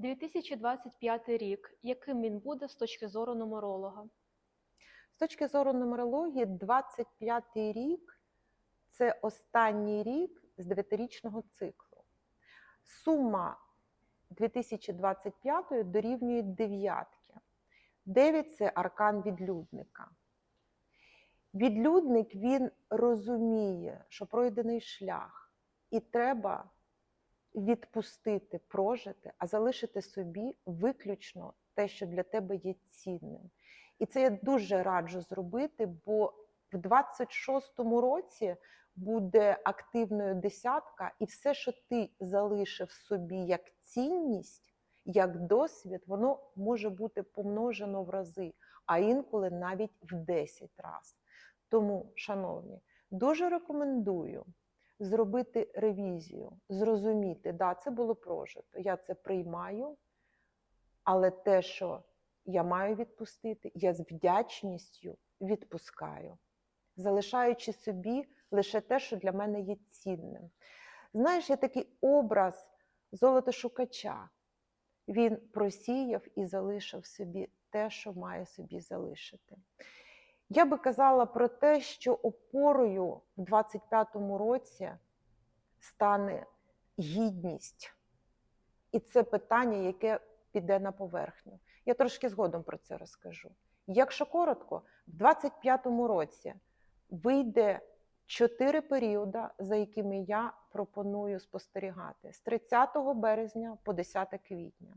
2025 рік. Яким він буде з точки зору нумеролога? З точки зору нумерології, 25-й рік це останній рік з дев'ятирічного циклу. Сума 2025 дорівнює дев'ятки. 9 це аркан відлюдника. Відлюдник він розуміє, що пройдений шлях, і треба відпустити, прожити, а залишити собі виключно те, що для тебе є цінним. І це я дуже раджу зробити, бо в 26-му році буде активною десятка, і все, що ти залишив собі як цінність, як досвід, воно може бути помножено в рази, а інколи навіть в 10 разів. Тому, шановні, дуже рекомендую зробити ревізію, зрозуміти, да, це було прожито, я це приймаю, але те, що я маю відпустити, я з вдячністю відпускаю, залишаючи собі лише те, що для мене є цінним. Знаєш, є такий образ золотошукача. Він просіяв і залишив собі те, що має собі залишити. Я би казала про те, що опорою в 25-му році стане гідність. І це питання, яке піде на поверхню. Я трошки згодом про це розкажу. Якщо коротко, в 25-му році вийде чотири періоди, за якими я пропоную спостерігати: з 30 березня по 10 квітня,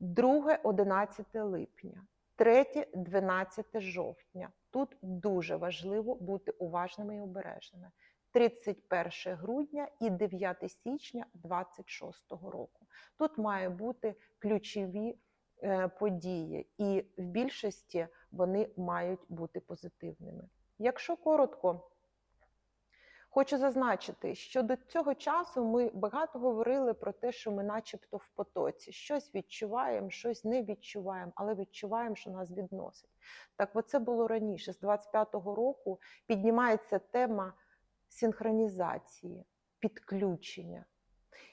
2-11 липня, 3-12 жовтня. Тут дуже важливо бути уважними і обережними. 31 грудня і 9 січня 26 року. Тут має бути ключові е, події, і в більшості вони мають бути позитивними. Якщо коротко, хочу зазначити, що до цього часу ми багато говорили про те, що ми, начебто, в потоці, щось відчуваємо, щось не відчуваємо, але відчуваємо, що нас відносить. Так, оце було раніше, з 25-го року піднімається тема синхронізації, підключення.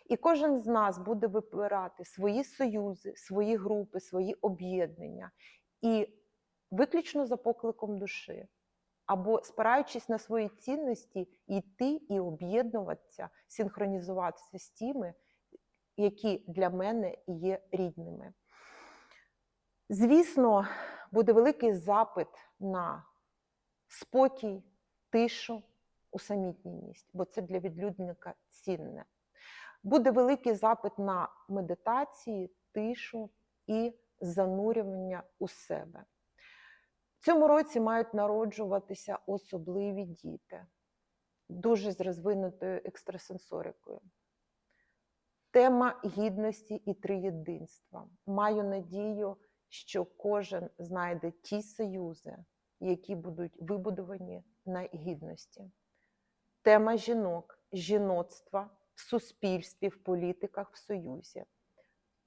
І кожен з нас буде вибирати свої союзи, свої групи, свої об'єднання. І виключно за покликом душі. Або спираючись на свої цінності, йти і об'єднуватися, синхронізуватися з тими, які для мене є рідними. Звісно, буде великий запит на спокій, тишу, усамітненість, бо це для відлюдника цінне. Буде великий запит на медитації, тишу і занурювання у себе. Цьому році мають народжуватися особливі діти, дуже з розвинутою екстрасенсорикою. Тема гідності і триєдинства. Маю надію, що кожен знайде ті союзи, які будуть вибудовані на гідності. Тема жінок, жіноцтва в суспільстві, в політиках, в союзі.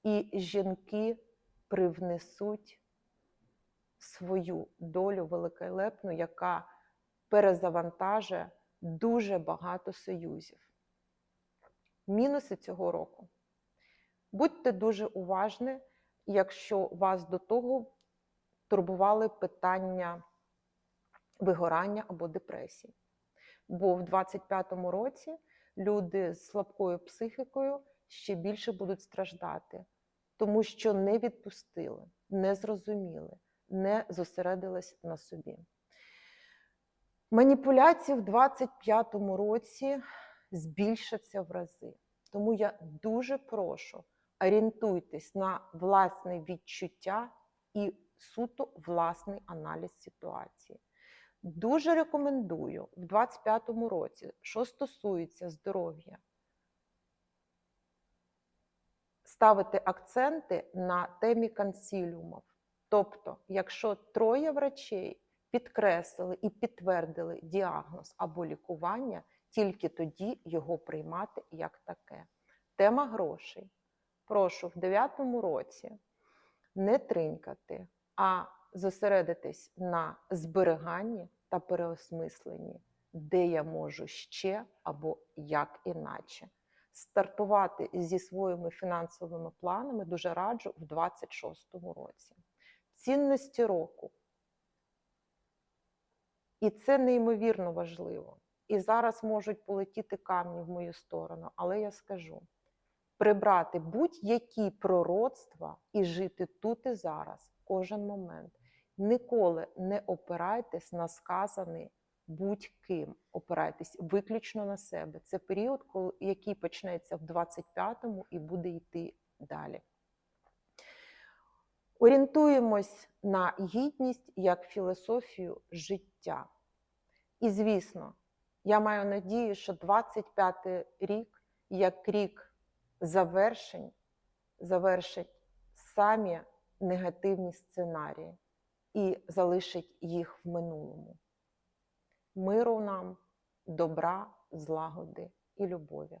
І жінки привнесуть свою долю великолепну, яка перезавантажує дуже багато союзів. Мінуси цього року. Будьте дуже уважні, якщо вас до того турбували питання вигорання або депресії. Бо в 25-му році люди з слабкою психікою ще більше будуть страждати, тому що не відпустили, не зрозуміли, не зосередились на собі. Маніпуляції в 25-му році збільшаться в рази. Тому я дуже прошу орієнтуйтесь на власне відчуття і суто власний аналіз ситуації. Дуже рекомендую в 25-му році, що стосується здоров'я, ставити акценти на темі консиліумів. Тобто, якщо троє врачей підкреслили і підтвердили діагноз або лікування, тільки тоді його приймати як таке. Тема грошей. Прошу в 9-му році не тринькати, а зосередитись на зберіганні та переосмисленні, де я можу ще або як іначе. Стартувати зі своїми фінансовими планами дуже раджу в 26-му році. Цінності року. І це неймовірно важливо. І зараз можуть полетіти камні в мою сторону, але я скажу: прибрати будь-які пророцтва і жити тут і зараз, кожен момент. Ніколи не опирайтесь на сказаний будь-ким. Опирайтесь виключно на себе. Це період, який почнеться в 25-му і буде йти далі. Орієнтуємось на гідність як філософію життя. І звісно, я маю надію, що 25 рік, як рік завершень, завершить самі негативні сценарії і залишить їх в минулому. Миру нам, добра, злагоди і любові.